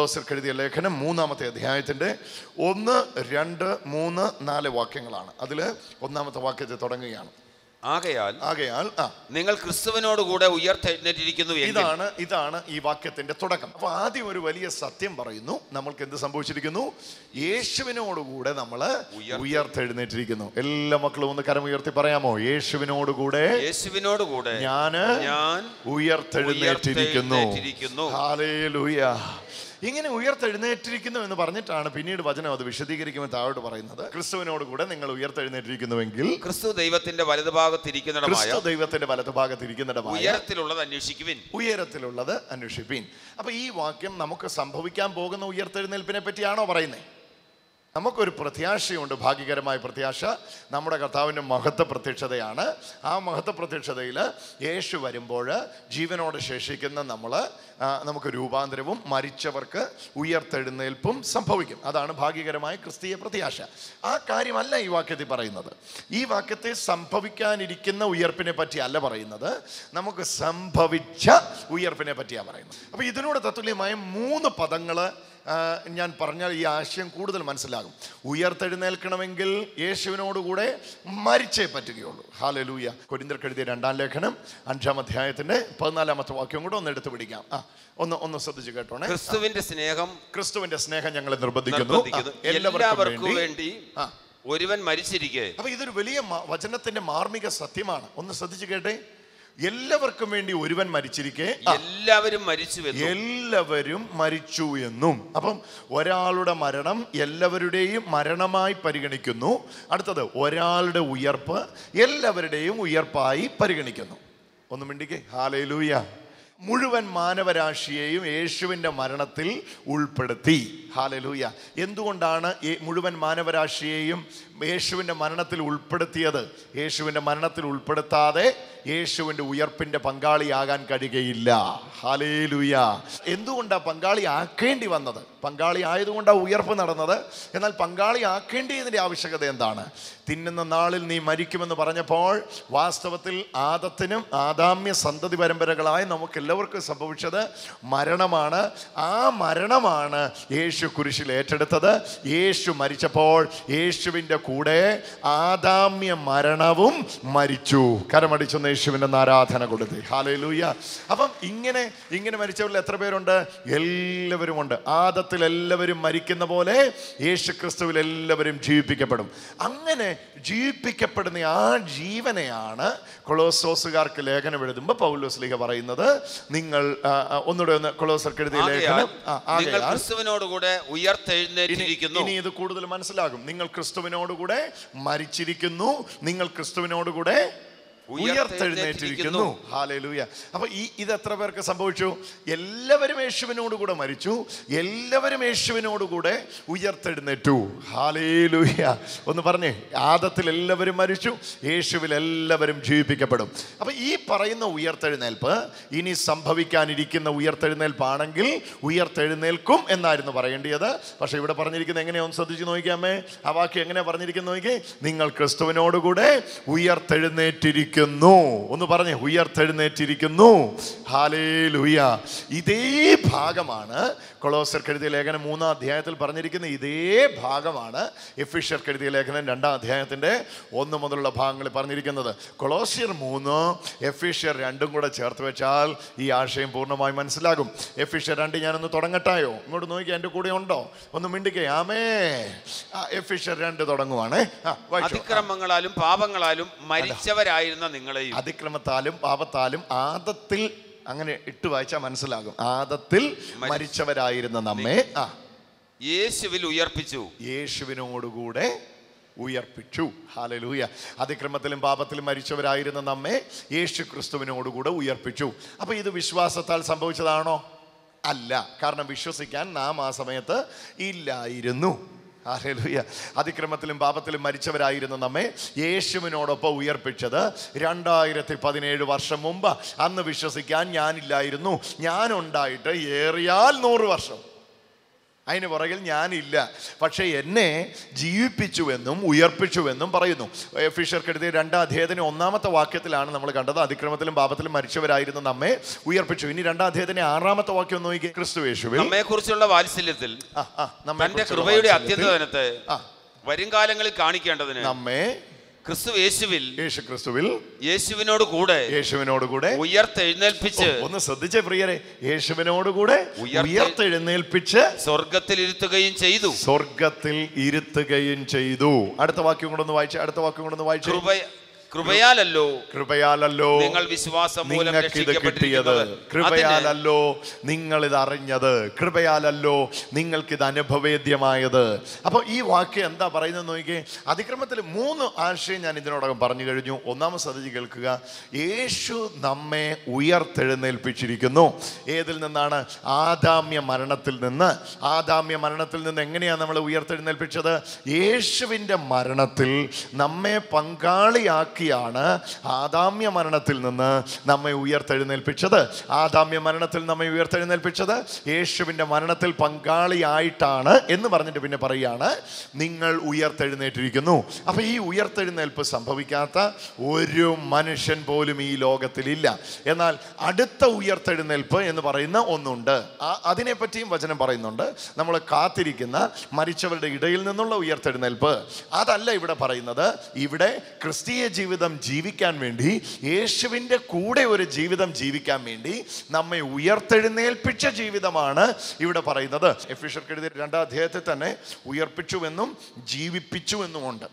കൊളോസർക്ക് എഴുതിയ ലേഖനം മൂന്നാമത്തെ അധ്യായത്തിന്റെ ഒന്ന് രണ്ട് മൂന്ന് നാല് വാക്യങ്ങളാണ്. അതിൽ ഒന്നാമത്തെ വാക്യത്തെ തുടങ്ങുകയാണ്. ആകയാൽ ആകയാൽ ആ. നിങ്ങൾ ക്രിസ്തുവിനോടുകൂടെ ഉയർത്തെഴുന്നേറ്റിരിക്കുന്നു എങ്കിൽ ഇതാണ് ഇതാണ് ഈ വാക്യത്തിന്റെ തുടക്കം. അപ്പൊ ആദ്യം ഒരു വലിയ സത്യം പറയുന്നു. നമ്മൾക്ക് എന്ത് സംഭവിച്ചിരിക്കുന്നു? യേശുവിനോടുകൂടെ നമ്മൾ ഉയർത്ത്- ഉയർത്തെഴുന്നേറ്റിരിക്കുന്നു. എല്ലാ മക്കളും ഒന്ന് കരം ഉയർത്തി പറയാമോ? യേശുവിനോട് യേശുവിനോടുകൂടെ യേശുവിനോടുകൂടെ ഞാൻ ഞാൻ ഉയർത്തെഴുന്നേറ്റിരിക്കുന്നു. ഉയർത്തെഴുന്നേറ്റിരിക്കുന്നു. ഹാലേലൂയ. ഇങ്ങനെ ഉയർത്തെഴുന്നേറ്റിരിക്കുന്നു എന്ന് പറഞ്ഞിട്ടാണ് പിന്നീട് വചനം അത് വിശദീകരിക്കുമ്പോൾ താഴോട്ട് പറയുന്നത്. ക്രിസ്തുവിനോട് കൂടെ നിങ്ങൾ ഉയർത്തെഴുന്നേറ്റിരിക്കുന്നുവെങ്കിൽ ക്രിസ്തു ദൈവത്തിന്റെ വലതുഭാഗത്തിരിക്കുന്നിടമായ ദൈവത്തിന്റെ വലതുഭാഗത്ത് ഇരിക്കുന്നിടമായ ഉയരത്തിലുള്ളത് അന്വേഷിക്കുവിൻ. ഉയരത്തിലുള്ളത് അന്വേഷിപ്പീൻ. അപ്പൊ ഈ വാക്യം നമുക്ക് സംഭവിക്കാൻ പോകുന്ന ഉയർത്തെഴുന്നേൽപ്പിനെ പറ്റിയാണോ പറയുന്നത് നമുക്കൊരു പ്രത്യാശയുണ്ട് ഭാഗ്യകരമായ പ്രത്യാശ. നമ്മുടെ കർത്താവിന്റെ മഹത്വ പ്രത്യക്ഷതയാണ്. ആ മഹത്വ പ്രത്യക്ഷതയിൽ യേശു വരുമ്പോൾ ജീവനോട് ശേഷിക്കുന്ന നമ്മൾ നമുക്ക് രൂപാന്തരവും മരിച്ചവർക്ക് ഉയർത്തെഴുന്നേൽപ്പും സംഭവിക്കും. അതാണ് ഭാഗ്യകരമായ ക്രിസ്തീയ പ്രത്യാശ. ആ കാര്യമല്ല ഈ വാക്യത്തിൽ പറയുന്നത്. ഈ വാക്യത്തെ സംഭവിക്കാനിരിക്കുന്ന ഉയർപ്പിനെ പറ്റി അല്ല പറയുന്നത്. നമുക്ക് സംഭവിച്ച ഉയർപ്പിനെ പറ്റിയാണ് പറയുന്നത്. അപ്പോൾ ഇതിനോട് തത്തുല്യമായ മൂന്ന് പദങ്ങൾ ഞാൻ പറഞ്ഞാൽ ഈ ആശയം കൂടുതൽ മനസ്സിലാകും ഉയർത്തെഴുന്നേൽക്കണമെങ്കിൽ യേശുവിനോടുകൂടെ മരിച്ചേ പറ്റുകയുള്ളൂ. ഹാലലൂയ കൊരിന്തർ കെഴുതിയ രണ്ടാം ലേഖനം അഞ്ചാം അധ്യായത്തിന്റെ പതിനാലാമത്തെ വാക്യം കൂടെ ഒന്ന് എടുത്തു പിടിക്കാം. ആ ഒന്ന് ഒന്ന് ശ്രദ്ധിച്ചു കേട്ടോണേ. ക്രിസ്തുവിന്റെ സ്നേഹം ക്രിസ്തുവിന്റെ സ്നേഹം ഞങ്ങളെ നിർബന്ധിക്കുന്നു. നിർബന്ധിക്കുന്നു. എല്ലാവർക്കും വേണ്ടി. ഒരുവൻ മരിച്ചിരിക്കെ. അപ്പൊ ഇതൊരു വലിയ വചനത്തിന്റെ മാർമിക സത്യമാണ്. ഒന്ന് ശ്രദ്ധിച്ചു കേട്ടെ. എല്ലാവർക്കും വേണ്ടി ഒരുവൻ മരിച്ചിരിക്കെ. എല്ലാവരും മരിച്ചു എല്ലാവരും മരിച്ചു എന്നും. അപ്പം ഒരാളുടെ മരണം എല്ലാവരുടെയും മരണമായി പരിഗണിക്കുന്നു. അടുത്തത് ഒരാളുടെ ഉയർപ്പ് എല്ലാവരുടെയും ഉയർപ്പായി പരിഗണിക്കുന്നു. ഒന്ന് മിണ്ടിക്കേ. ഹാലയിലൂയ മുഴുവൻ മാനവരാശിയെയും യേശുവിന്റെ മരണത്തിൽ ഉൾപ്പെടുത്തി. ഹാലലൂയ. എന്തുകൊണ്ടാണ് മുഴുവൻ മാനവരാശിയെയും യേശുവിന്റെ മരണത്തിൽ ഉൾപ്പെടുത്തിയത് യേശുവിന്റെ മരണത്തിൽ ഉൾപ്പെടുത്താതെ യേശുവിന്റെ ഉയർപ്പിന്റെ പങ്കാളിയാകാൻ കഴിയുകയില്ല. ഹലേലുയ എന്തുകൊണ്ടാണ് പങ്കാളി ആക്കേണ്ടി വന്നത്? പങ്കാളി ആയതുകൊണ്ടാണ് ഉയർപ്പ് നടന്നത്? എന്നാൽ പങ്കാളി ആക്കേണ്ടിയതിന്റെ ആവശ്യകത എന്താണ്? തിന്നുന്ന നാളിൽ നീ മരിക്കുമെന്ന് പറഞ്ഞപ്പോൾ വാസ്തവത്തിൽ ആദത്തിനും ആദാമ്യ സന്തതി പരമ്പരകളായി നമുക്ക് എല്ലാവർക്കും സംഭവിച്ചത് മരണമാണ്. ആ മരണമാണ് യേശു കുരിശിൽ ഏറ്റെടുത്തത്. യേശു മരിച്ചപ്പോൾ യേശുവിന്റെ കൂടെ ആദാമ്യ മരണവും മരിച്ചു. കരമടിച്ചൊന്ന് യേശുവിന്റെ ആരാധന കൊടുത്ത്. ഹാലയിലൂയ അപ്പം ഇങ്ങനെ ഇങ്ങനെ മരിച്ചവരിൽ എത്ര പേരുണ്ട്? എല്ലാവരുമുണ്ട്. ആദത്തിൽ എല്ലാവരും മരിക്കുന്ന പോലെ യേശു ക്രിസ്തുവിൽ എല്ലാവരും ജീവിപ്പിക്കപ്പെടും. അങ്ങനെ ജീവിപ്പിക്കപ്പെടുന്ന ആ ജീവനെയാണ് കൊളോസോസുകാർക്ക് ലേഖനം എഴുതുമ്പോൾ പൗലോസ് ലീഗ പറയുന്നത്. നിങ്ങൾ ഒന്നുകൂടെ ഒന്ന് കൊളോസർക്ക് എഴുതിയ ലേഖനം. ക്രിസ്തുവിനോടുകൂടെ ഉയർത്തെഴുന്നേറ്റിരിക്കുന്നു. ഇനി ഇത് കൂടുതൽ മനസ്സിലാകും. നിങ്ങൾ ക്രിസ്തുവിനോടുകൂടെ മരിച്ചിരിക്കുന്നു. നിങ്ങൾ ക്രിസ്തുവിനോടുകൂടെ ഉയർത്തെഴുന്നേറ്റിരിക്കുന്നു. ഹാലലൂയ. അപ്പൊ ഈ ഇത് എത്ര പേർക്ക് സംഭവിച്ചു? എല്ലാവരും യേശുവിനോട് കൂടെ മരിച്ചു. എല്ലാവരും യേശുവിനോട് കൂടെ ഉയർത്തെഴുന്നേറ്റു. ഹാലേലൂയ. ഒന്ന് പറഞ്ഞേ ആദത്തിൽ എല്ലാവരും മരിച്ചു യേശുവിൽ എല്ലാവരും ജീവിപ്പിക്കപ്പെടും. അപ്പൊ ഈ പറയുന്ന ഉയർത്തെഴുന്നേൽപ്പ് ഇനി സംഭവിക്കാനിരിക്കുന്ന ഉയർത്തെഴുന്നേൽപ്പാണെങ്കിൽ ഉയർത്തെഴുന്നേൽക്കും എന്നായിരുന്നു പറയേണ്ടത് പക്ഷെ ഇവിടെ പറഞ്ഞിരിക്കുന്നത് എങ്ങനെയൊന്ന് ശ്രദ്ധിച്ച് നോക്കിയാമേ ആ വാക്യം എങ്ങനെ പറഞ്ഞിരിക്കുന്നത് നോക്കി നിങ്ങൾ ക്രിസ്തുവിനോടുകൂടെ ഉയർത്തെഴുന്നേറ്റിരിക്കുന്നു ഒന്ന് പറഞ്ഞേ ഉയർത്തെഴുന്നേറ്റിരിക്കുന്നു. ഹാലേ ലുയ ഇതേ ഭാഗമാണ് കൊളോസർ കെഴുതിയ ലേഖനം മൂന്നാം അധ്യായത്തിൽ പറഞ്ഞിരിക്കുന്ന ഇതേ ഭാഗമാണ് എഫിഷ്യർ കെഴുതിയ ലേഖനം രണ്ടാം അധ്യായത്തിന്റെ ഒന്ന് മുതലുള്ള ഭാഗങ്ങളിൽ പറഞ്ഞിരിക്കുന്നത്. കൊളോസിയർ മൂന്ന് എഫിഷ്യർ രണ്ടും കൂടെ ചേർത്ത് വെച്ചാൽ ഈ ആശയം പൂർണമായി മനസ്സിലാകും. എഫിഷ്യർ രണ്ട് ഞാനൊന്ന് തുടങ്ങട്ടായോ? ഇങ്ങോട്ട് നോക്കി എന്റെ കൂടെ ഉണ്ടോ? ഒന്ന് മിണ്ടിക്കേ. ആമേ എഫിഷ്യർ രണ്ട് തുടങ്ങുവാണേ. അതിക്രമങ്ങളാലും പാപങ്ങളാലും മരിച്ചവരായിരുന്ന നിങ്ങളെയും. അതിക്രമത്താലും പാപത്താലും ആദത്തിൽ അങ്ങനെ ഇട്ട് വായിച്ചാൽ മനസ്സിലാകും. ആദത്തിൽ മരിച്ചവരായിരുന്ന നമ്മെ ആ. യേശുവിൽ ഉയർപ്പിച്ചു. യേശുവിനോടുകൂടെ ഉയർപ്പിച്ചു. ഹാലലൂയ അതിക്രമത്തിലും പാപത്തിലും മരിച്ചവരായിരുന്ന നമ്മെ യേശു ക്രിസ്തുവിനോടുകൂടെ ഉയർപ്പിച്ചു. അപ്പൊ ഇത് വിശ്വാസത്താൽ സംഭവിച്ചതാണോ? അല്ല. കാരണം വിശ്വസിക്കാൻ നാം ആ സമയത്ത് ഇല്ലായിരുന്നു. ഹാലലൂയ. അതിക്രമത്തിലും പാപത്തിലും മരിച്ചവരായിരുന്ന നമ്മെ യേശുവിനോടൊപ്പം ഉയർപ്പിച്ചത് രണ്ടായിരത്തി പതിനേഴ് വർഷം മുമ്പ്. അന്ന് വിശ്വസിക്കാൻ ഞാനില്ലായിരുന്നു. ഞാനുണ്ടായിട്ട് ഏറിയാൽ നൂറ് വർഷം. അതിന് പുറകിൽ ഞാനില്ല. പക്ഷേ എന്നെ ജീവിപ്പിച്ചുവെന്നും ഉയർപ്പിച്ചുവെന്നും പറയുന്നു. ഫിഷർക്കെടുത്ത് രണ്ടാം അധ്യായത്തിന് ഒന്നാമത്തെ വാക്യത്തിലാണ് നമ്മൾ കണ്ടത്. അതിക്രമത്തിലും പാപത്തിലും മരിച്ചവരായിരുന്നു നമ്മെ ഉയർപ്പിച്ചു. ഇനി രണ്ടാം അധ്യായത്തിന് ആറാമത്തെ വാക്യം ഒന്ന് നോക്കി ക്രിസ്തു യേശുവിൽ നമ്മെ കുറിച്ചുള്ള വാത്സല്യത്തിൽ തന്റെ കൃപയുടെ അത്യന്തനത്തെ. വരും കാലങ്ങളിൽ കാണിക്കേണ്ടതിന് നമ്മെ ക്രിസ്തു യേശുവിൽ യേശു ക്രിസ്തുവിൽ യേശുവിനോട് കൂടെ യേശുവിനോട് കൂടെ ഉയർത്തെഴുന്നേൽപ്പിച്ച് ഒന്ന് ശ്രദ്ധിച്ചേ പ്രിയരെ യേശുവിനോട് കൂടെ ഉയർത്തെഴുന്നേൽപ്പിച്ച് സ്വർഗത്തിൽ ഇരുത്തുകയും ചെയ്തു. സ്വർഗത്തിൽ ഇരുത്തുകയും ചെയ്തു. അടുത്ത വാക്യം കൊണ്ടൊന്ന് വായിച്ചു അടുത്ത വാക്യം കൊണ്ടൊന്ന് വായിച്ചു. കൃപയാലല്ലോ. കൃപയാലല്ലോ. നിങ്ങൾ വിശ്വാസം മൂലം ഇത് കിട്ടിയത്. കൃപയാലല്ലോ. നിങ്ങൾ ഇത് അറിഞ്ഞത് കൃപയാലല്ലോ. നിങ്ങൾക്ക് ഇത് അനുഭവേദ്യമായത്. അപ്പൊ ഈ വാക്യം എന്താ പറയുന്നത് നോക്കിയേ അതിക്രമത്തിൽ മൂന്ന് ആശയം ഞാൻ ഇതിനോടകം പറഞ്ഞു കഴിഞ്ഞു. ഒന്നാമത് ശ്രദ്ധിച്ച് കേൾക്കുക. യേശു നമ്മെ ഉയർത്തെഴുന്നേൽപ്പിച്ചിരിക്കുന്നു. ഏതിൽ നിന്നാണ്? ആദാമ്യ മരണത്തിൽ നിന്ന്. ആദാമ്യ മരണത്തിൽ നിന്ന് എങ്ങനെയാണ് നമ്മൾ ഉയർത്തെഴുന്നേൽപ്പിച്ചത്? യേശുവിന്റെ മരണത്തിൽ നമ്മെ പങ്കാളിയാക്കിയാണ് ആദാമ്യ മരണത്തിൽ നിന്ന് നമ്മെ ഉയർത്തെഴുന്നേൽപ്പിച്ചത്. ആദാമ്യ മരണത്തിൽ നമ്മെ ഉയർത്തെഴുന്നേൽപ്പിച്ചത്. യേശുവിന്റെ മരണത്തിൽ പങ്കാളിയായിട്ടാണ് എന്ന് പറഞ്ഞിട്ട് പിന്നെ പറയുകയാണ്. നിങ്ങൾ ഉയർത്തെഴുന്നേറ്റിരിക്കുന്നു. അപ്പോൾ ഈ ഉയർത്തെഴുന്നേൽപ്പ് സംഭവിക്കാത്ത ഒരു മനുഷ്യൻ പോലും ഈ ലോകത്തിലില്ല. എന്നാൽ അടുത്ത ഉയർത്തെഴുന്നേൽപ്പ് എന്ന് പറയുന്ന ഒന്നുണ്ട്. അതിനെപ്പറ്റിയും വചനം പറയുന്നുണ്ട്. നമ്മൾ കാത്തിരിക്കുന്ന മരിച്ചവരുടെ ഇടയിൽ നിന്നുള്ള ഉയർത്തെഴുന്നേൽപ്പ്. അതല്ല ഇവിടെ പറയുന്നത്. ഇവിടെ ക്രിസ്തീയ ജീവിതം ജീവിക്കാൻ വേണ്ടി യേശുവിന്റെ കൂടെ ഒരു ജീവിതം ജീവിക്കാൻ വേണ്ടി നമ്മെ ഉയർത്തെഴുന്നേൽപ്പിച്ച ജീവിതമാണ് ഇവിടെ പറയുന്നത്. എഫിഷർക്ക് എഴുതിയ രണ്ടാം അധ്യായത്തിൽ തന്നെ ഉയർപ്പിച്ചുവെന്നും ജീവിപ്പിച്ചുവെന്നും ഉണ്ട്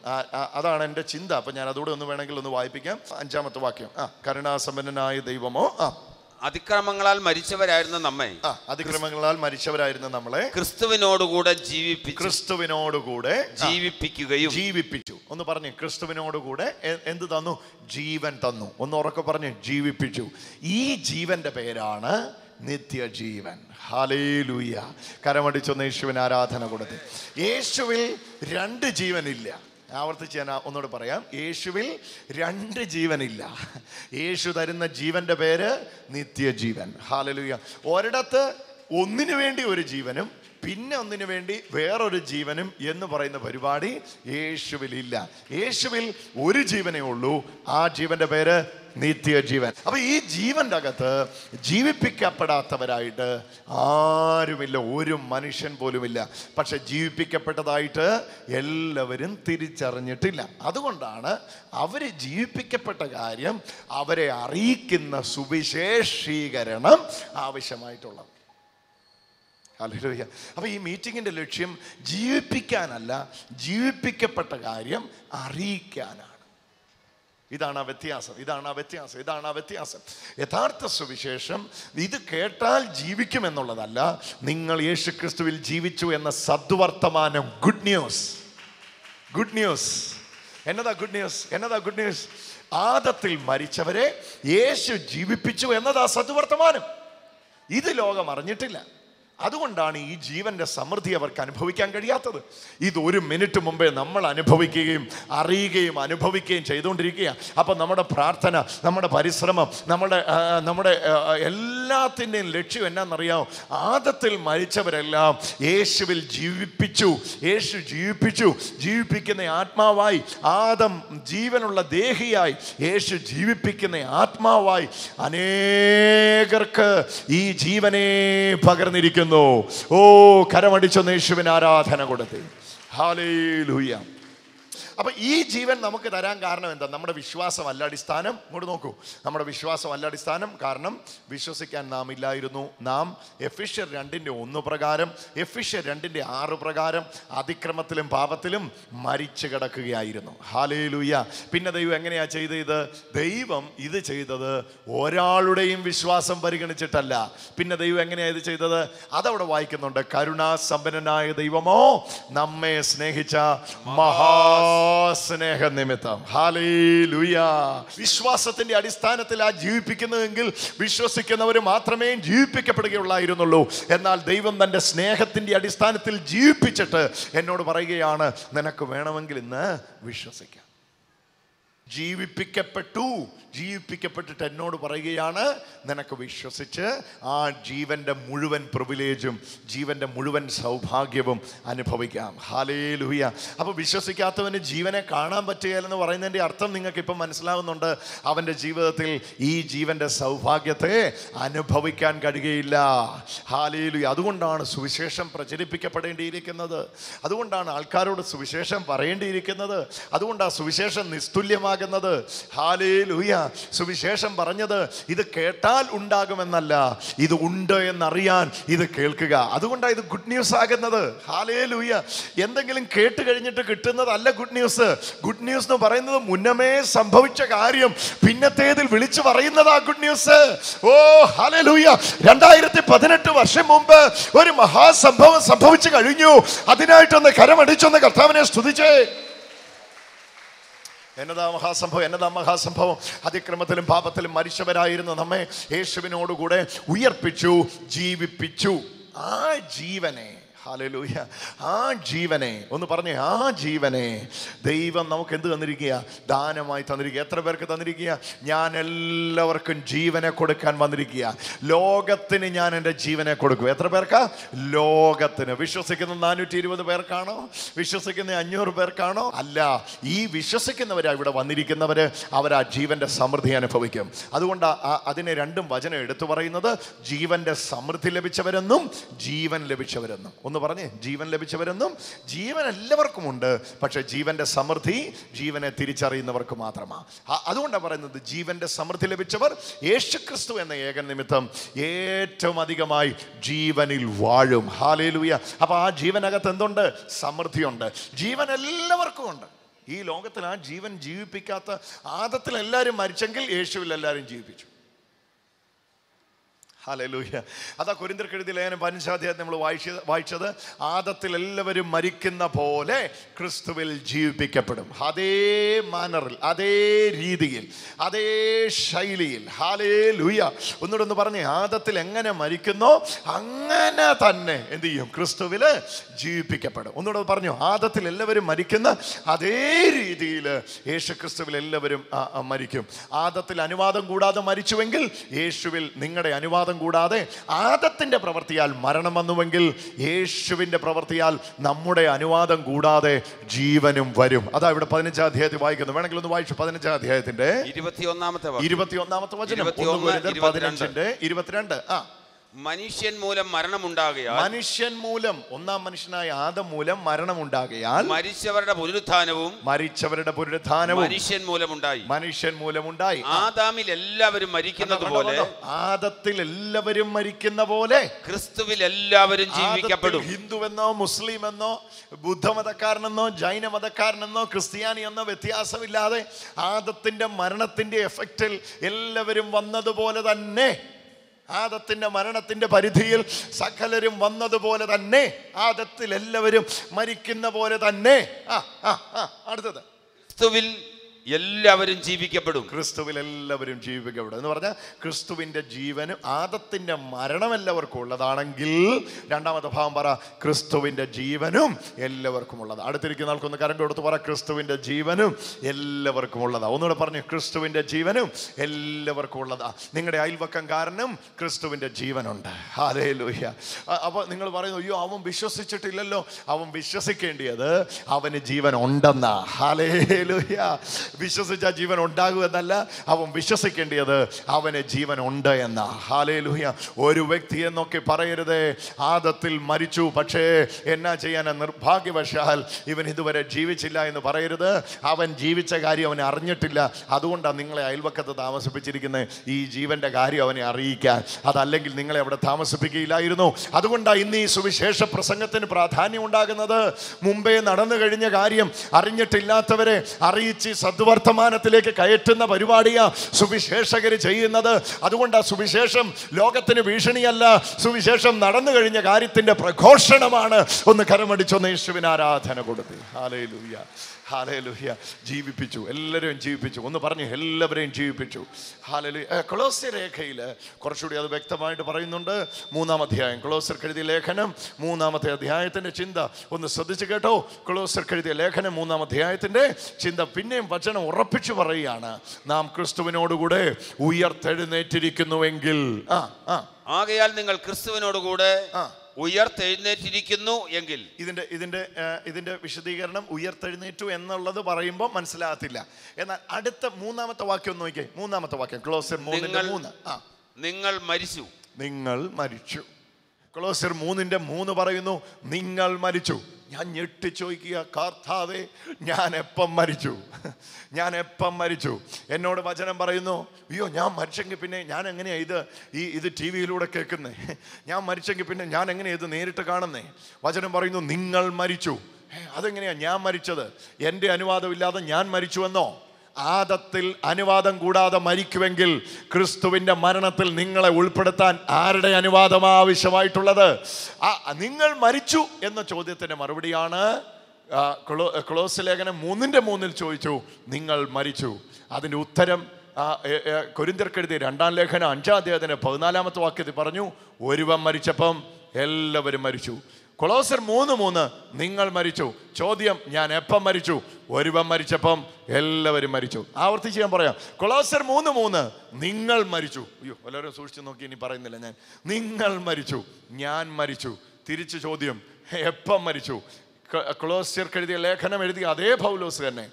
അതാണ് എന്റെ ചിന്ത. അപ്പം ഞാൻ അതോടെ ഒന്ന് വേണമെങ്കിൽ ഒന്ന് വായിപ്പിക്കാം. അഞ്ചാമത്തെ വാക്യം. ആ കരുണാസമ്പന്നനായ ദൈവമോ? ആ. അതിക്രമങ്ങളാൽ മരിച്ചവരായിരുന്ന നമ്മെ. അതിക്രമങ്ങളാൽ മരിച്ചവരായിരുന്ന നമ്മളെ. ക്രിസ്തുവിനോടുകൂടെ ജീവിപ്പിച്ചു ക്രിസ്തുവിനോടുകൂടെ ജീവിപ്പിക്കുകയും. ജീവിപ്പിച്ചു. ഒന്ന് പറഞ്ഞു ക്രിസ്തുവിനോടുകൂടെ എന്ത് തന്നു? ജീവൻ തന്നു. ഒന്ന് ഉറക്കെ പറഞ്ഞു ജീവിപ്പിച്ചു. ഈ ജീവന്റെ പേരാണ് നിത്യജീവൻ. ഹലേലൂയ കരമടിച്ചൊന്ന് യേശുവിന് ആരാധന കൊടുത്ത്. യേശുവിൽ രണ്ട് ജീവനില്ല. ആവർത്തിച്ച് ഞാൻ ഒന്നുകൂടെ പറയാം. യേശുവിൽ രണ്ട് ജീവനില്ല. യേശു തരുന്ന ജീവന്റെ പേര് നിത്യജീവൻ. ഹാലലൂയ ഒരിടത്ത് ഒന്നിനു വേണ്ടി ഒരു ജീവനും പിന്നെ ഒന്നിനു വേണ്ടി വേറൊരു ജീവനും എന്ന് പറയുന്ന പരിപാടി യേശുവിലില്ല. യേശുവിൽ ഒരു ജീവനേ ഉള്ളൂ. ആ ജീവന്റെ പേര് നിത്യജീവൻ. അപ്പൊ ഈ ജീവന്റെ അകത്ത് ജീവിപ്പിക്കപ്പെടാത്തവരായിട്ട് ആരുമില്ല ഒരു മനുഷ്യൻ പോലുമില്ല. പക്ഷെ ജീവിപ്പിക്കപ്പെട്ടതായിട്ട് എല്ലാവരും തിരിച്ചറിഞ്ഞിട്ടില്ല. അതുകൊണ്ടാണ് അവർ ജീവിപ്പിക്കപ്പെട്ട കാര്യം അവരെ അറിയിക്കുന്ന സുവിശേഷീകരണം ആവശ്യമായിട്ടുള്ളത്. ഹല്ലേലൂയ. അപ്പൊ ഈ മീറ്റിങ്ങിന്റെ ലക്ഷ്യം ജീവിപ്പിക്കാനല്ല ജീവിപ്പിക്കപ്പെട്ട കാര്യം അറിയിക്കാനാണ്. ഇതാണ് ആ വ്യത്യാസം ഇതാണ് ആ വ്യത്യാസം ഇതാണ് ആ വ്യത്യാസം. യഥാർത്ഥ സുവിശേഷം ഇത് കേട്ടാൽ ജീവിക്കുമെന്നുള്ളതല്ല നിങ്ങൾ യേശു ക്രിസ്തുവിൽ ജീവിച്ചു എന്ന സദ്വർത്തമാനം ഗുഡ് ന്യൂസ് ഗുഡ് ന്യൂസ് എന്നതാ ഗുഡ് ന്യൂസ് എന്നതാ ഗുഡ് ന്യൂസ് ആദത്തിൽ മരിച്ചവരെ യേശു ജീവിപ്പിച്ചു എന്നതാ സദ്വർത്തമാനം. ഇത് ലോകം അറിഞ്ഞിട്ടില്ല. അതുകൊണ്ടാണ് ഈ ജീവന്റെ സമൃദ്ധി അവർക്ക് അനുഭവിക്കാൻ കഴിയാത്തത്. ഇത് ഒരു മിനിറ്റ് മുമ്പേ നമ്മൾ അനുഭവിക്കുകയും അറിയുകയും അനുഭവിക്കുകയും ചെയ്തുകൊണ്ടിരിക്കുകയാണ് അപ്പം നമ്മുടെ പ്രാർത്ഥന നമ്മുടെ പരിശ്രമം നമ്മുടെ നമ്മുടെ എല്ലാത്തിന്റെയും ലക്ഷ്യം എന്നാണെന്നറിയാമോ ആദത്തിൽ മരിച്ചവരെല്ലാം യേശുവിൽ ജീവിപ്പിച്ചു യേശു ജീവിപ്പിച്ചു. ജീവിപ്പിക്കുന്ന ആത്മാവായി ആദം ജീവനുള്ള ദേഹിയായി യേശു ജീവിപ്പിക്കുന്ന ആത്മാവായി അനേകർക്ക് ഈ ജീവനെ പകർന്നിരിക്കുന്നു. ഓ കരമടിച്ച യേശുവിന് ആരാധന കൊടുത്ത്. ഹാലേലൂയ അപ്പൊ ഈ ജീവൻ നമുക്ക് തരാൻ കാരണം എന്താ? നമ്മുടെ വിശ്വാസമല്ല അടിസ്ഥാനം ഇങ്ങോട്ട് നോക്കൂ. നമ്മുടെ വിശ്വാസമല്ല അടിസ്ഥാനം കാരണം വിശ്വസിക്കാൻ നാം ഇല്ലായിരുന്നു. നാം എഫിഷ്യർ രണ്ടിന്റെ ഒന്ന് പ്രകാരം എഫിഷ്യർ രണ്ടിന്റെ ആറ് പ്രകാരം അതിക്രമത്തിലും പാപത്തിലും മരിച്ചു കിടക്കുകയായിരുന്നു. ഹാലയിലൂയ പിന്നെ ദൈവം എങ്ങനെയാ ചെയ്തത്? ദൈവം ഇത് ചെയ്തത് ഒരാളുടെയും വിശ്വാസം പരിഗണിച്ചിട്ടല്ല. പിന്നെ ദൈവം എങ്ങനെയാ ഇത് ചെയ്തത്? അതവിടെ വായിക്കുന്നുണ്ട്. കരുണാസമ്പന്നനായ ദൈവമോ നമ്മെ സ്നേഹിച്ച മഹാസ്നേഹ നിമിത്തം വിശ്വാസത്തിന്റെ അടിസ്ഥാനത്തിൽ ആ ജീവിപ്പിക്കുന്നതെങ്കിൽ വിശ്വസിക്കുന്നവർ മാത്രമേ ജീവിപ്പിക്കപ്പെടുകയുള്ളായിരുന്നുള്ളൂ. എന്നാൽ ദൈവം തന്റെ സ്നേഹത്തിന്റെ അടിസ്ഥാനത്തിൽ ജീവിപ്പിച്ചിട്ട് എന്നോട് പറയുകയാണ് നിനക്ക് വേണമെങ്കിൽ ഇന്ന് വിശ്വസിക്കാം. ജീവിപ്പിക്കപ്പെട്ടു. ജീവിപ്പിക്കപ്പെട്ടിട്ട് എന്നോട് പറയുകയാണ് നിനക്ക് വിശ്വസിച്ച് ആ ജീവന്റെ മുഴുവൻ പ്രിവിലേജും ജീവന്റെ മുഴുവൻ സൗഭാഗ്യവും അനുഭവിക്കാം. ഹാലേ ലുഹിയ അപ്പോൾ വിശ്വസിക്കാത്തവന് ജീവനെ കാണാൻ പറ്റുകയില്ലെന്ന് പറയുന്നതിന്റെ അർത്ഥം നിങ്ങൾക്ക് ഇപ്പം മനസ്സിലാവുന്നുണ്ട്. അവന്റെ ജീവിതത്തിൽ ഈ ജീവന്റെ സൗഭാഗ്യത്തെ അനുഭവിക്കാൻ കഴിയുകയില്ല. ഹാലേ ലുഹിയ അതുകൊണ്ടാണ് സുവിശേഷം പ്രചരിപ്പിക്കപ്പെടേണ്ടിയിരിക്കുന്നത്. അതുകൊണ്ടാണ് ആൾക്കാരോട് സുവിശേഷം പറയേണ്ടിയിരിക്കുന്നത്. അതുകൊണ്ടാണ് സുവിശേഷം നിസ്തുല്യമാകുന്നത് ഹാലേ ലൂയ സുവിശേഷം പറഞ്ഞത് ഇത് കേട്ടാൽ ഉണ്ടാകുമെന്നല്ല ഇത് ഉണ്ട് എന്നറിയാൻ ഇത് കേൾക്കുക. അതുകൊണ്ടാണ് ഇത് ഗുഡ് ന്യൂസ് ആകുന്നത്. ഹാലേ ലൂയ എന്തെങ്കിലും കേട്ട് കഴിഞ്ഞിട്ട് കിട്ടുന്നതല്ല ഗുഡ് ന്യൂസ് ഗുഡ് ന്യൂസ് എന്ന് പറയുന്നത് മുന്നമേ സംഭവിച്ച കാര്യം പിന്നത്തേതിൽ വിളിച്ചു പറയുന്നതാ ഗുഡ് ന്യൂസ് ഓ ഹാലേ ലൂയ രണ്ടായിരത്തി പതിനെട്ട് വർഷം മുമ്പ് ഒരു മഹാസംഭവം സംഭവിച്ചു കഴിഞ്ഞു. അതിനായിട്ടൊന്ന് കരമടിച്ചൊന്ന് കർത്താവിനെ സ്തുതിച്ചേ. എന്നതാ മഹാസംഭവം എന്നതാ മഹാസംഭവം? അതിക്രമത്തിലും പാപത്തിലും മരിച്ചവരായിരുന്നു നമ്മെ. യേശുവിനോടുകൂടെ ഉയർപ്പിച്ചു ജീവിപ്പിച്ചു. ആ ജീവനെ ഹാലലൂയ. ആ ജീവനെ ഒന്ന് പറഞ്ഞേ ആ ജീവനെ ദൈവം നമുക്ക് എന്ത് തന്നിരിക്കുക? ദാനമായി തന്നിരിക്കുക. എത്ര പേർക്ക് തന്നിരിക്കുക? ഞാൻ എല്ലാവർക്കും ജീവനെ കൊടുക്കാൻ വന്നിരിക്കുക. ലോകത്തിന് ഞാൻ എന്റെ ജീവനെ കൊടുക്കും. എത്ര പേർക്കാ? ലോകത്തിന്. വിശ്വസിക്കുന്ന നാനൂറ്റി ഇരുപത് പേർക്കാണോ? വിശ്വസിക്കുന്ന അഞ്ഞൂറ് പേർക്കാണോ? അല്ല ഈ വിശ്വസിക്കുന്നവരാ ഇവിടെ വന്നിരിക്കുന്നവർ ആ ജീവന്റെ സമൃദ്ധി അനുഭവിക്കും. അതുകൊണ്ട് അതിനെ രണ്ടും വചനം എടുത്തു പറയുന്നത്. ജീവന്റെ സമൃദ്ധി ലഭിച്ചവരെന്നും ജീവൻ ലഭിച്ചവരെന്നും. ഒന്ന് പറഞ്ഞേ ജീവൻ ലഭിച്ചവരെന്നും ജീവൻ എല്ലാവർക്കും ഉണ്ട് പക്ഷെ ജീവന്റെ സമൃദ്ധി ജീവനെ തിരിച്ചറിയുന്നവർക്ക് മാത്രമാണ് അതുകൊണ്ടാണ് പറയുന്നത് ജീവന്റെ സമൃദ്ധി ലഭിച്ചവർ യേശുക്രിസ്തു എന്ന ഏക നിമിത്തം ഏറ്റവും അധികമായി ജീവനിൽ വാഴും. ഹാലേലൂയ. അപ്പൊ ആ ജീവനകത്ത് എന്തുണ്ട്? സമൃദ്ധിയുണ്ട്. ജീവൻ എല്ലാവർക്കും ഉണ്ട് ഈ ലോകത്തിൽ ആ ജീവൻ ജീവിപ്പിക്കാത്ത ആദത്തിൽ എല്ലാവരും മരിച്ചെങ്കിൽ യേശുവിൽ എല്ലാവരും ജീവിപ്പിച്ചു. ഹല്ലേലൂയ. അതാ കുരിന്തർക്കെഴുതി ലേഖനം പതിനഞ്ചാധ്യായം നമ്മൾ വായിച്ച വായിച്ചത്. ആദത്തിൽ എല്ലാവരും മരിക്കുന്ന പോലെ ക്രിസ്തുവിൽ ജീവിപ്പിക്കപ്പെടും. അതേ മാനറിൽ അതേ രീതിയിൽ അതേ ശൈലിയിൽ. ഹാലേ ലൂയ ഒന്നുകൂടെ ഒന്ന് പറഞ്ഞേ ആദത്തിൽ എങ്ങനെ മരിക്കുന്നോ അങ്ങനെ തന്നെ എന്ത് ചെയ്യും? ക്രിസ്തുവിൽ ജീവിപ്പിക്കപ്പെടും. ഒന്നുകൂടെ പറഞ്ഞു ആദത്തിൽ എല്ലാവരും മരിക്കുന്ന അതേ രീതിയിൽ യേശു ക്രിസ്തുവിൽ എല്ലാവരും മരിക്കും. ആദത്തിൽ അനുവാദം കൂടാതെ മരിച്ചുവെങ്കിൽ യേശുവിൽ നിങ്ങളുടെ അനുവാദം കൂടാതെ ആദത്തിന്റെ പ്രവൃത്തിയാൽ മരണം വന്നുവെങ്കിൽ യേശുവിന്റെ പ്രവൃത്തിയാൽ നമ്മുടെ അനുവാദം കൂടാതെ ജീവനും വരും. അതാ ഇവിടെ പതിനഞ്ചാം അധ്യായത്തിൽ വായിക്കുന്നു. വേണമെങ്കിൽ ഒന്ന് വായിച്ചു. പതിനഞ്ചാം അധ്യായത്തിന്റെ ഇരുപത്തിയൊന്നാമത്തെ. ഇരുപത്തിയൊന്നാമത്തെ വചനം. പതിനഞ്ചിന്റെ ഇരുപത്തിരണ്ട്. ആ. മനുഷ്യൻ മൂലം മരണമുണ്ടാകയാൽ മനുഷ്യൻ മൂലം ഒന്നാം മനുഷ്യനായ ആദം മൂലം മരണമുണ്ടാകയാൽ മരിച്ചവരുടെ പുനരുത്ഥാനവും മരിച്ചവരുടെ പുനരുത്ഥാനവും മനുഷ്യൻ മൂലമുണ്ടായി. മനുഷ്യൻ മൂലമുണ്ടായി. ആദാമിൽ എല്ലാവരും മരിക്കുന്നത് പോലെ ആദത്തിൽ എല്ലാവരും മരിക്കുന്ന പോലെ ക്രിസ്തുവിൽ എല്ലാവരും ജീവിക്കപ്പെടും. ഹിന്ദുവെന്നോ മുസ്ലിം എന്നോ ബുദ്ധമതക്കാരനെന്നോ ജൈന മതക്കാരനെന്നോ ക്രിസ്ത്യാനി എന്നോ വ്യത്യാസമില്ലാതെ ആദത്തിന്റെ മരണത്തിന്റെ എഫക്റ്റിൽ എല്ലാവരും വന്നതുപോലെ തന്നെ ആദത്തിന്റെ മരണത്തിന്റെ പരിധിയിൽ സകലരും വന്നതുപോലെ തന്നെ ആദത്തിൽ എല്ലാവരും മരിക്കുന്ന പോലെ തന്നെ. ആ ആ ആ അടുത്തത്. എല്ലാവരും ജീവിക്കപ്പെടും. ക്രിസ്തുവിൽ എല്ലാവരും ജീവിക്കപ്പെടും. എന്ന് പറഞ്ഞാൽ ക്രിസ്തുവിന്റെ ജീവനും ആദത്തിന്റെ മരണം എല്ലാവർക്കും ഉള്ളതാണെങ്കിൽ രണ്ടാമത്തെ ഭാവം പറ ക്രിസ്തുവിന്റെ ജീവനും എല്ലാവർക്കും ഉള്ളത്. അടുത്തിരിക്കുന്ന ആൾക്കൊന്ന് കരം കൊടുത്ത് പറ ക്രിസ്തുവിന്റെ ജീവനും എല്ലാവർക്കും ഉള്ളതാ. ഒന്നുകൂടെ പറഞ്ഞു ക്രിസ്തുവിന്റെ ജീവനും എല്ലാവർക്കും ഉള്ളതാ. നിങ്ങളുടെ അയൽവക്കം കാരണം ക്രിസ്തുവിന്റെ ജീവനുണ്ട്. അതേ ലൂഹ്യ അപ്പോൾ നിങ്ങൾ പറയുന്നു അയ്യോ അവൻ വിശ്വസിച്ചിട്ടില്ലല്ലോ. അവൻ വിശ്വസിക്കേണ്ടിയത് അവന് ജീവൻ ഉണ്ടെന്നാ ഹാലേ ലൂഹ്യ വിശ്വസിച്ച ജീവൻ ഉണ്ടാകുമെന്നല്ല അവൻ വിശ്വസിക്കേണ്ടത് അവന് ജീവൻ ഉണ്ട് എന്ന. ഹാലേ ലുഹ്യ ഒരു വ്യക്തി എന്നൊക്കെ പറയരുതേ. ആദത്തിൽ മരിച്ചു പക്ഷേ എന്നാ ചെയ്യാൻ നിർഭാഗ്യവശാൽ ഇവൻ ഇതുവരെ ജീവിച്ചില്ല എന്ന് പറയരുത്. അവൻ ജീവിച്ച കാര്യം അവനെ അറിഞ്ഞിട്ടില്ല. അതുകൊണ്ടാണ് നിങ്ങളെ അയൽവക്കത്ത് താമസിപ്പിച്ചിരിക്കുന്നത് ഈ ജീവന്റെ കാര്യം അവനെ അറിയിക്കാൻ. അതല്ലെങ്കിൽ നിങ്ങളെ അവിടെ താമസിപ്പിക്കുകയില്ലായിരുന്നു. അതുകൊണ്ടാണ് ഇന്ന് ഈ സുവിശേഷ പ്രസംഗത്തിന് പ്രാധാന്യം ഉണ്ടാകുന്നത്. മുമ്പേ നടന്നു കഴിഞ്ഞ കാര്യം അറിഞ്ഞിട്ടില്ലാത്തവരെ അറിയിച്ച് സദ്വർത്തമാനത്തിലേക്ക് കയറ്റുന്ന പരിപാടിയാ സുവിശേഷകർ ചെയ്യുന്നത്. അതുകൊണ്ട് ആ സുവിശേഷം ലോകത്തിന് ഭീഷണിയല്ല. സുവിശേഷം നടന്നു കഴിഞ്ഞ കാര്യത്തിന്റെ പ്രഘോഷണമാണ്. ഒന്ന് കരമടിച്ചൊന്ന് യേശുവിന് ആരാധന കൊടുത്ത്. ഹാലയിലൂയ്യ ലൂയ ഹാലലുഹ്യ ജീവിപ്പിച്ചു എല്ലാവരെയും ജീവിപ്പിച്ചു. ഒന്ന് പറഞ്ഞു എല്ലാവരെയും ജീവിപ്പിച്ചു. ഹാലലു കൊളോസ്യ രേഖയിൽ കുറച്ചുകൂടി അത് വ്യക്തമായിട്ട് പറയുന്നുണ്ട്. മൂന്നാം അധ്യായം കൊളോസർ എഴുതിയ ലേഖനം മൂന്നാമത്തെ അധ്യായത്തിന്റെ ചിന്ത. ഒന്ന് ശ്രദ്ധിച്ച് കേട്ടോ. കൊളോസർ എഴുതിയ ലേഖനം മൂന്നാം അധ്യായത്തിന്റെ ചിന്ത. പിന്നെയും വചനം ഉറപ്പിച്ചു പറയുകയാണ്. നാം ക്രിസ്തുവിനോടുകൂടെ ഉയർത്തെഴുന്നേറ്റിരിക്കുന്നുവെങ്കിൽ ആ ആ. ആകയാൽ നിങ്ങൾ ക്രിസ്തുവിനോടുകൂടെ ആ. ഉയർത്തെഴുന്നേറ്റിരിക്കുന്നു എങ്കിൽ. ഇതിന്റെ ഇതിന്റെ ഇതിന്റെ വിശദീകരണം ഉയർത്തെഴുന്നേറ്റു എന്നുള്ളത് പറയുമ്പോൾ മനസ്സിലാകത്തില്ല. എന്നാൽ അടുത്ത മൂന്നാമത്തെ വാക്യം ഒന്ന് നോക്കിയേ. മൂന്നാമത്തെ വാക്യം. ക്ലോസ് മൂന്ന്. നിങ്ങൾ മരിച്ചു. നിങ്ങൾ മരിച്ചു. കൊളോസർ മൂന്നിന്റെ മൂന്ന് പറയുന്നു നിങ്ങൾ മരിച്ചു. ഞാൻ ഞെട്ടി ചോദിക്കുക കാർത്താവേ ഞാൻ എപ്പം മരിച്ചു? ഞാൻ എപ്പം മരിച്ചു? എന്നോട് വചനം പറയുന്നു അയ്യോ ഞാൻ മരിച്ചെങ്കിൽ പിന്നെ ഞാൻ എങ്ങനെയാണ് ഇത്? ഈ ഇത് ടി വിയിലൂടെ കേൾക്കുന്നേ. ഞാൻ മരിച്ചെങ്കിൽ പിന്നെ ഞാൻ എങ്ങനെയാണ് ഇത് നേരിട്ട് കാണുന്നേ? വചനം പറയുന്നു നിങ്ങൾ മരിച്ചു. അതെങ്ങനെയാണ് അതെങ്ങനെയാ ഞാൻ മരിച്ചത്? എന്റെ അനുവാദമില്ലാതെ ഞാൻ മരിച്ചുവെന്നോ? ആദത്തിൽ അനുവാദം കൂടാതെ മരിക്കുമെങ്കിൽ ക്രിസ്തുവിന്റെ മരണത്തിൽ നിങ്ങളെ ഉൾപ്പെടുത്താൻ ആരുടെ അനുവാദം ആവശ്യമായിട്ടുള്ളത്? നിങ്ങൾ മരിച്ചു എന്ന ചോദ്യത്തിന്റെ മറുപടിയാണ് ക്ലോസ് ലേഖനം മൂന്നിന്റെ മൂന്നിൽ ചോദിച്ചു നിങ്ങൾ മരിച്ചു. അതിന്റെ ഉത്തരം കൊരിന്തിർക്കെഴുതിയ രണ്ടാം ലേഖനം അഞ്ചാം അദ്ദേഹത്തിന്റെ പതിനാലാമത്തെ വാക്യത്തിൽ പറഞ്ഞു ഒരുവൻ മരിച്ചപ്പം എല്ലാവരും മരിച്ചു. കൊളോസർ മൂന്ന് മൂന്ന്. നിങ്ങൾ മരിച്ചു. ചോദ്യം ഞാൻ എപ്പം മരിച്ചു? ഒരുവൻ മരിച്ചപ്പം എല്ലാവരും മരിച്ചു. ആവർത്തിച്ച് ഞാൻ പറയാം. കൊളോസർ മൂന്ന് മൂന്ന്. നിങ്ങൾ മരിച്ചു. അയ്യോ എല്ലാവരും സൂക്ഷിച്ചു നോക്കി ഇനി പറയുന്നില്ല ഞാൻ. നിങ്ങൾ മരിച്ചു. ഞാൻ മരിച്ചു. തിരിച്ചു ചോദ്യം എപ്പം മരിച്ചു? കൊളോസ്യർക്ക് എഴുതിയ ലേഖനം എഴുതിയ അതേ പൗലോസ് തന്നെ.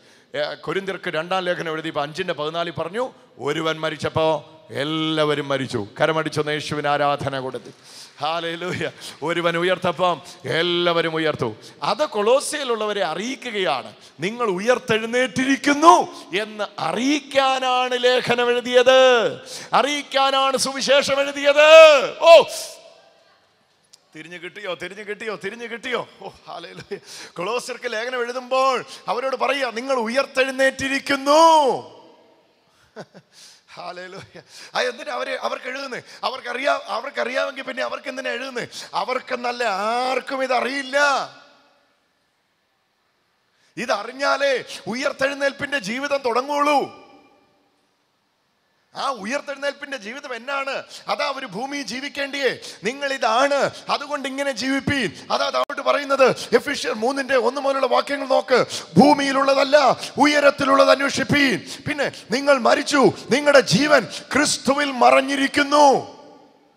കൊരിന്തിർക്ക് രണ്ടാം ലേഖനം എഴുതിയപ്പോൾ അഞ്ചിന്റെ പതിനാലിൽ പറഞ്ഞു ഒരുവൻ മരിച്ചപ്പോൾ എല്ലാവരും മരിച്ചു. കരമടിച്ചൊന്ന് യേശുവിന് ആരാധന കൊടുത്തു. ഹാലയിലൂയ ഒരുവൻ ഉയർത്തപ്പം എല്ലാവരും ഉയർത്തു. അത് കൊളോസിയിലുള്ളവരെ അറിയിക്കുകയാണ്. നിങ്ങൾ ഉയർത്തെഴുന്നേറ്റിരിക്കുന്നു എന്ന് അറിയിക്കാനാണ് ലേഖനം എഴുതിയത്. അറിയിക്കാനാണ് സുവിശേഷം എഴുതിയത്. ഓ തിരിഞ്ഞു കിട്ടിയോ? തിരിഞ്ഞു കിട്ടിയോ? തിരിഞ്ഞു കിട്ടിയോ? ഓ ഹാലയിലൂയ കൊളോസിയർക്ക് ലേഖനം എഴുതുമ്പോൾ അവരോട് പറയുക നിങ്ങൾ ഉയർത്തെഴുന്നേറ്റിരിക്കുന്നു. ഹാലയിലൂയ ആ എന്തിനാ അവർ അവർക്ക് എഴുതുന്നത് അവർക്കറിയാം അവർക്കറിയാമെങ്കിൽ പിന്നെ അവർക്ക് എന്തിനാ എഴുതുന്നത് അവർക്ക് നല്ല ആർക്കും ഇതറിയില്ല. ഇതറിഞ്ഞാലേ ഉയർത്തെഴുന്നേൽപ്പിന്റെ ജീവിതം തുടങ്ങുള്ളൂ ആ ഉയർത്തെഴുന്നേൽപ്പിന്റെ ജീവിതം എന്നാണ്. അതാ ഒരു ഭൂമി ജീവിക്കേണ്ടിയേ. നിങ്ങൾ ഇതാണ് അതുകൊണ്ട് ഇങ്ങനെ ജീവിപ്പീൻ. അതാ താഴോട്ട് പറയുന്നത്. എഫിഷ്യർ മൂന്നിന്റെ ഒന്ന് മുതലുള്ള വാക്യങ്ങൾ നോക്ക്. ഭൂമിയിലുള്ളതല്ല ഉയരത്തിലുള്ളത് അന്വേഷിപ്പീൻ. പിന്നെ നിങ്ങൾ മരിച്ചു. നിങ്ങളുടെ ജീവൻ ക്രിസ്തുവിൽ മറഞ്ഞിരിക്കുന്നു.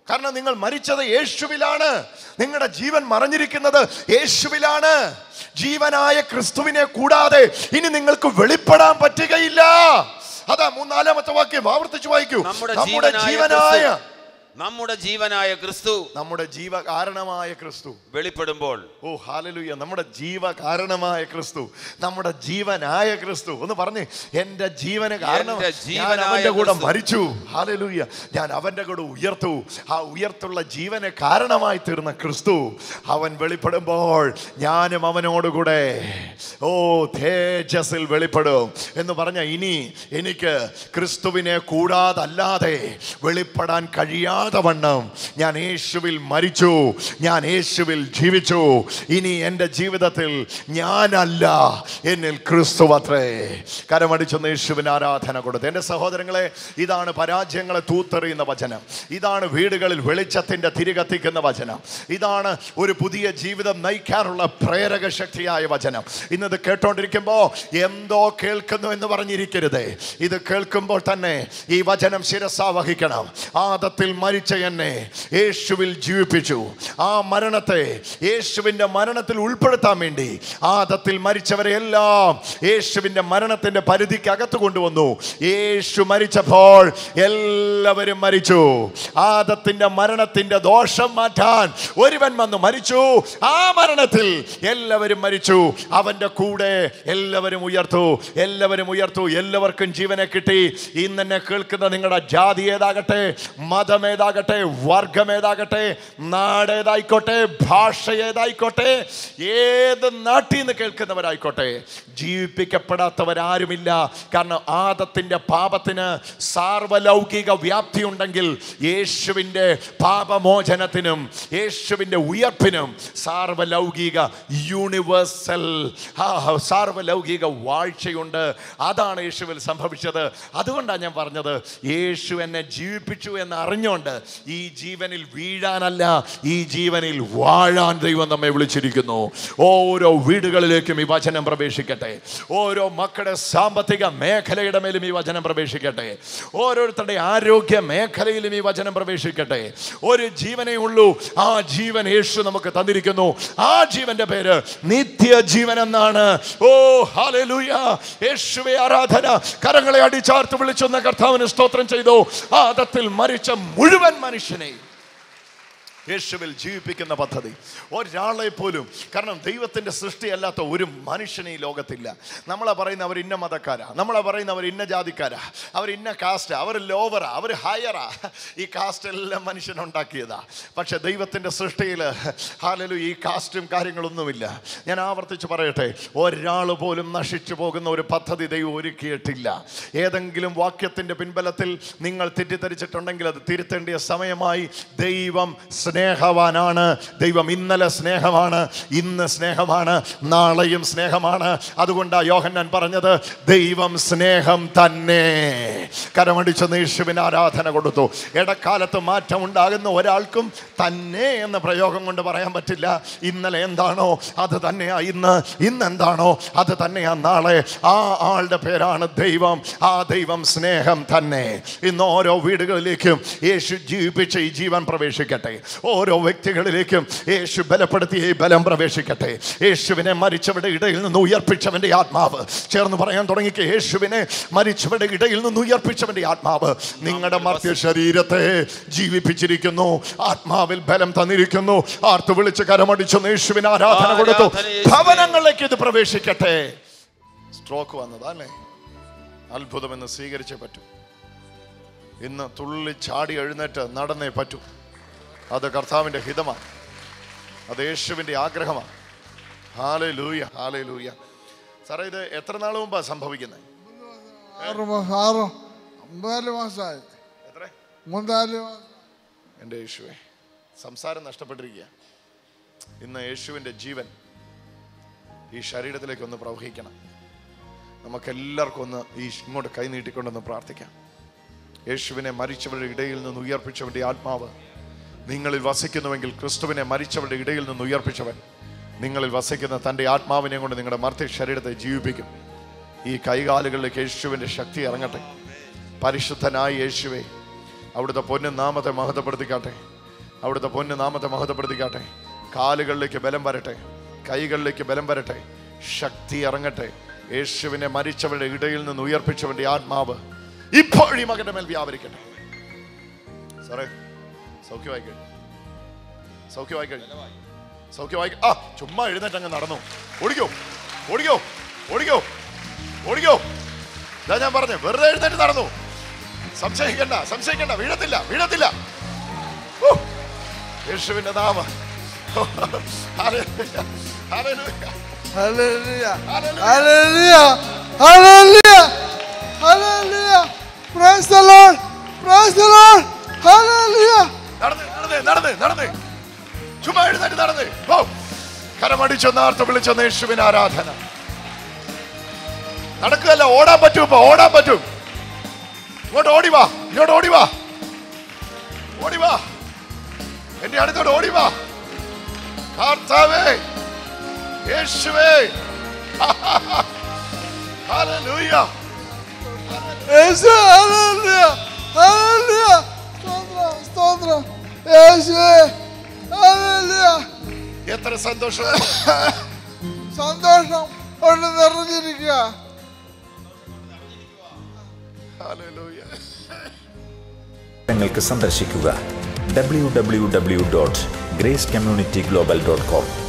കാരണം നിങ്ങൾ മരിച്ചത് യേശുവിലാണ്. നിങ്ങളുടെ ജീവൻ മറഞ്ഞിരിക്കുന്നത് യേശുവിലാണ്. ജീവനായ ക്രിസ്തുവിനെ കൂടാതെ ഇനി നിങ്ങൾക്ക് വെളിപ്പെടാൻ പറ്റുകയില്ല. അതാ മൂന്നാലാമത്തെ വാക്യം ആവർത്തിച്ചു വായിക്കൂ. നമ്മുടെ ജീവനായ നമ്മുടെ ജീവനായ ക്രിസ്തു നമ്മുടെ ജീവകാരണമായ ക്രിസ്തു. വെളിപ്പെടുമ്പോൾ ഓ ഹാലലുയ നമ്മുടെ ജീവകാരണമായ ക്രിസ്തു. നമ്മുടെ ജീവനായ ക്രിസ്തു. ഒന്ന് പറഞ്ഞേ എന്റെ ജീവന് കാരണം ഞാൻ കൂടെ. മരിച്ചു. ഹാലലുയ ഞാൻ അവന്റെ കൂടെ ഉയർത്തു. ആ ഉയർത്തുള്ള ജീവന കാരണമായി തീർന്ന ക്രിസ്തു അവൻ വെളിപ്പെടുമ്പോൾ ഞാനും അവനോടുകൂടെ ഓ തേജസ്സിൽ വെളിപ്പെടും. എന്ന് പറഞ്ഞ ഇനി എനിക്ക് ക്രിസ്തുവിനെ കൂടാതല്ലാതെ വെളിപ്പെടാൻ കഴിയാതെ വണ്ണം ഞാൻ യേശുവിൽ മരിച്ചു ഞാൻ യേശുവിൽ ജീവിച്ചു. ഇനി എന്റെ ജീവിതത്തിൽ ഞാനല്ല എന്നിൽ ക്രിസ്തു അത്രേ. കരമടിച്ചൊന്ന് യേശുവിന് ആരാധന കൊടുത്തു. എന്റെ സഹോദരങ്ങളെ ഇതാണ് പരാജയങ്ങളെ തൂത്തെറിയുന്ന വചനം. ഇതാണ് വീടുകളിൽ വെളിച്ചത്തിന്റെ തിരികത്തിക്കുന്ന വചനം. ഇതാണ് ഒരു പുതിയ ജീവിതം നയിക്കാനുള്ള പ്രേരക ശക്തിയായ വചനം. ഇന്നത് കേട്ടോണ്ടിരിക്കുമ്പോൾ എന്തോ കേൾക്കുന്നു എന്ന് പറഞ്ഞിരിക്കരുതേ. ഇത് കേൾക്കുമ്പോൾ തന്നെ ഈ വചനം ശിരസാവഹിക്കണം ആദത്തിൽ മരിച്ച എന്നെ യേശുവിൽ ജീവിപ്പിച്ചു. ആ മരണത്തെ യേശുവിന്റെ മരണത്തിൽ ഉൾപ്പെടുത്താൻ വേണ്ടി ആദത്തിൽ മരിച്ചവരെ എല്ലാം യേശുവിന്റെ മരണത്തിന്റെ പരിധിക്ക് അകത്ത് കൊണ്ടുവന്നു. യേശു മരിച്ചപ്പോൾ എല്ലാവരും മരിച്ചു. ആദത്തിന്റെ മരണത്തിന്റെ ദോഷം മാറ്റാൻ ഒരുവൻ വന്ന്. മരിച്ചു. ആ മരണത്തിൽ എല്ലാവരും മരിച്ചു. അവന്റെ കൂടെ എല്ലാവരും ഉയർത്തു. എല്ലാവരും ഉയർത്തു. എല്ലാവർക്കും ജീവനെ കിട്ടി. ഇന്ന് കേൾക്കുന്ന നിങ്ങളുടെ ജാതി ഏതാകട്ടെ? മതം മതമേതാകട്ടെ വർഗമേതാകട്ടെ നാടേതായിക്കോട്ടെ ഭാഷ ഏതായിക്കോട്ടെ? ഏത് നാട്ടിൽ നിന്ന് കേൾക്കുന്നവരായിക്കോട്ടെ? ജീവിപ്പിക്കപ്പെടാത്തവരാരുമില്ല. കാരണം ആദത്തിന്റെ പാപത്തിന് സാർവലൗകിക വ്യാപ്തി ഉണ്ടെങ്കിൽ യേശുവിന്റെ പാപമോചനത്തിനും യേശുവിന്റെ ഉയർപ്പിനും സാർവലൗകിക യൂണിവേഴ്സൽ സാർവലൗകിക വാഴ്ചയുണ്ട്. അതാണ് യേശുവിൽ സംഭവിച്ചത്. അതുകൊണ്ടാണ് ഞാൻ പറഞ്ഞത് യേശു എന്നെ ജീവിപ്പിച്ചു എന്ന് അറിഞ്ഞുകൊണ്ട് ഈ ജീവനിൽ വീഴാനല്ല ഈ ജീവനിൽ വാഴാൻ ദൈവം നമ്മെ വിളിച്ചിരിക്കുന്നു. ഓരോ വീടുകളിലേക്കും ഈ വചനം പ്രവേശിക്കട്ടെ. ഓരോ മക്കളുടെ സാമ്പത്തിക മേഖലയുടെ മേലും ഈ വചനം പ്രവേശിക്കട്ടെ. ഓരോരുത്തരുടെ ആരോഗ്യ മേഖലയിലും ഈ വചനം പ്രവേശിക്കട്ടെ. ഒരു ജീവനേ ഉള്ളൂ. ആ ജീവൻ യേശു നമുക്ക് തന്നിരിക്കുന്നു. ആ ജീവന്റെ പേര് നിത്യജീവൻ എന്നാണ് ഓ ഹാലലൂയ യേശുവെ ആരാധന. കരങ്ങളെ അടിച്ചാർത്ത് വിളിച്ചെന്ന കർത്താവിന് സ്തോത്രം ചെയ്തു. ആദത്തിൽ മരിച്ച മുഴുവൻ മനുഷ്യനെയും. യേശുവിൽ ജീവിപ്പിക്കുന്ന പദ്ധതി. ഒരാളെ പോലും കാരണം ദൈവത്തിന്റെ സൃഷ്ടിയല്ലാത്ത ഒരു മനുഷ്യനെ ഈ ലോകത്തില്ല. നമ്മളെ പറയുന്ന അവർ ഇന്ന മതക്കാരാ നമ്മളെ പറയുന്ന അവർ ഇന്ന ജാതിക്കാരാ അവർ ഇന്ന കാസ്റ്റ് അവർ ലോവറാ അവർ ഹയറാ. ഈ കാസ്റ്റ് എല്ലാം മനുഷ്യനുണ്ടാക്കിയതാ. പക്ഷേ ദൈവത്തിന്റെ സൃഷ്ടിയിൽ ഹാലലു ഈ കാസ്റ്റും കാര്യങ്ങളൊന്നുമില്ല. ഞാൻ ആവർത്തിച്ച് പറയട്ടെ ഒരാൾ പോലും നശിച്ചു പോകുന്ന ഒരു പദ്ധതി ദൈവം ഒരുക്കിയിട്ടില്ല. ഏതെങ്കിലും വാക്യത്തിന്റെ പിൻബലത്തിൽ നിങ്ങൾ തെറ്റിദ്ധരിച്ചിട്ടുണ്ടെങ്കിൽ അത് തിരുത്തേണ്ടിയ സമയമായി ദൈവം സ്നേഹവാനാണ്. ദൈവം ഇന്നലെ സ്നേഹമാണ് ഇന്ന് സ്നേഹമാണ് നാളെയും സ്നേഹമാണ്. അതുകൊണ്ടാ യോഹന്നാൻ പറഞ്ഞത് ദൈവം സ്നേഹം തന്നെ. കരമടിച്ച യേശുവിന് ആരാധന കൊടുത്തു. ഇടക്കാലത്ത് മാറ്റം ഉണ്ടാകുന്ന ഒരാൾക്കും തന്നെ എന്ന പ്രയോഗം കൊണ്ട് പറയാൻ പറ്റില്ല. ഇന്നലെ എന്താണോ അത് തന്നെയാ ഇന്ന് ഇന്ന് എന്താണോ അത് തന്നെയാ നാളെ. ആ ആളുടെ പേരാണ് ദൈവം. ആ ദൈവം സ്നേഹം തന്നെ. ഇന്ന് ഓരോ വീടുകളിലേക്കും യേശു ജീവിപ്പിച്ച ഈ ജീവൻ പ്രവേശിക്കട്ടെ. ഓരോ വ്യക്തികളിലേക്കും യേശു ബലപ്പെടുത്തിയ ഈ ബലം പ്രവേശിക്കട്ടെ. യേശുവിനെ മരിച്ചവരുടെ ഇടയിൽ നിന്ന് ഉയർപ്പിച്ചവന്റെ ആത്മാവ്. ചേർന്ന് പറയാൻ തുടങ്ങിക്ക് യേശുവിനെ മരിച്ചവരുടെ ഇടയിൽ നിന്ന് ഉയർപ്പിച്ചവന്റെ ആത്മാവ്. നിങ്ങളുടെ മർത്യ ശരീരത്തെ ജീവിപ്പിച്ചിരിക്കുന്നു. ആത്മാവിൽ ബലം തന്നിരിക്കുന്നു. ആർത്ത് വിളിച്ച് കരമടിച്ചു യേശുവിന് ആരാധന കൊടുത്തു. ഭവനങ്ങളിലേക്ക് ഇത് പ്രവേശിക്കട്ടെ. സ്ട്രോക്ക് വന്നതല്ലേ അത്ഭുതമെന്ന് സ്വീകരിച്ചേ പറ്റൂ. ഇന്ന് തുള്ളി ചാടി എഴുന്നേറ്റ് നടന്നേ പറ്റൂ. അത് കർത്താവിന്റെ ഹിതമാണ്. അത് യേശുവിന്റെ ആഗ്രഹമാണ്. ഹാലേ ലൂയ ഹാലേ ലൂയ സാറേ ഇത് എത്ര നാൾ മുമ്പാ സംഭവിക്കുന്നത്? ആറ് മാസം ആറ്. മൂന്നാൽ മാസമായി എത്ര? മൂന്നാൽ എന്റെ യേശുവെ സംസാരം നഷ്ടപ്പെട്ടിരിക്കുക. ഇന്ന് യേശുവിന്റെ ജീവൻ ഈ ശരീരത്തിലേക്ക് ഒന്ന് പ്രവഹിക്കണം. നമുക്കെല്ലാവർക്കും ഒന്ന് ഈ ഇങ്ങോട്ട് കൈ നീട്ടിക്കൊണ്ടൊന്ന് പ്രാർത്ഥിക്കാം. യേശുവിനെ മരിച്ചവരുടെ ഇടയിൽ നിന്ന് ഉയർപ്പിച്ചവന്റെ ആത്മാവ് നിങ്ങളിൽ വസിക്കുന്നുവെങ്കിൽ ക്രിസ്തുവിനെ മരിച്ചവരുടെ ഇടയിൽ നിന്ന് ഉയർപ്പിച്ചവൻ. നിങ്ങളിൽ വസിക്കുന്ന തന്റെ ആത്മാവിനെ കൊണ്ട് നിങ്ങളുടെ മർത്യ ശരീരത്തെ ജീവിപ്പിക്കും. ഈ കൈകാലുകളിലേക്ക് യേശുവിന്റെ ശക്തി ഇറങ്ങട്ടെ. പരിശുദ്ധനായ യേശുവേ അവിടുത്തെ പൊന്നു നാമത്തെ മഹത്വപ്പെടുത്തിക്കാട്ടെ. അവിടുത്തെ പൊന്നു നാമത്തെ മഹത്വപ്പെടുത്തിക്കാട്ടെ. കാലുകളിലേക്ക് ബലം വരട്ടെ. കൈകളിലേക്ക് ബലം വരട്ടെ. ശക്തി ഇറങ്ങട്ടെ. യേശുവിനെ മരിച്ചവരുടെ ഇടയിൽ നിന്ന് ഉയർപ്പിച്ചവന്റെ ആത്മാവ് ഇപ്പോൾ ഈ മകന്റെ മേൽ വ്യാപരിക്കട്ടെ. സാറേ സൗഖ്യമായി കഴിഞ്ഞു. സൗഖ്യമായി കഴിഞ്ഞു. സൗഖ്യമായി ആ ചുമ്മാ എഴുന്നേറ്റ് അങ്ങ് നടന്നു. ഓടിക്കോ. ഓടിക്കോ. ഓടിക്കോ. ഓടിക്കോ. ഇതാ ഞാൻ പറഞ്ഞു വെറുതെ എഴുന്നേറ്റ് നടന്നു. സംശയിക്കണ്ട സംശയിക്കണ്ട. വീഴത്തില്ല വീഴത്തില്ല. യേശുവിന്റെ നാമ. Praise the Lord. Praise the Lord. Hallelujah. നടന്ന് നടന്ന് നടന്ന് നടന്ന്. ചുമ്മാ എഴുന്നേറ്റ് നടന്ന്. ഓ കരമടിച്ചൊന്ന് നേർത്ത് വിളിച്ച യേശുവിന് ആരാധന. നടക്കുകയല്ല ഓടാൻ പറ്റും ഇപ്പൊ ഓടാൻ പറ്റും. ഇങ്ങോട്ട് ഓടി വാ ഇങ്ങോട്ട് ഓടി വാ. ഓടി വാ. എന്റെ അടുത്തോട് ഓടി വാ. കർത്താവേ യേശുവേ. ഹല്ലേലൂയ. Hallelujah hallelujah. Hallelujah. സ്തോത്രം. എത്ര സന്തോഷം. സന്തോഷം. കൊണ്ട് നിറഞ്ഞിരിക്കുക. ഹല്ലേലൂയ. നിങ്ങൾക്ക് സന്ദർശിക്കുക. W W W dot grace community global dot com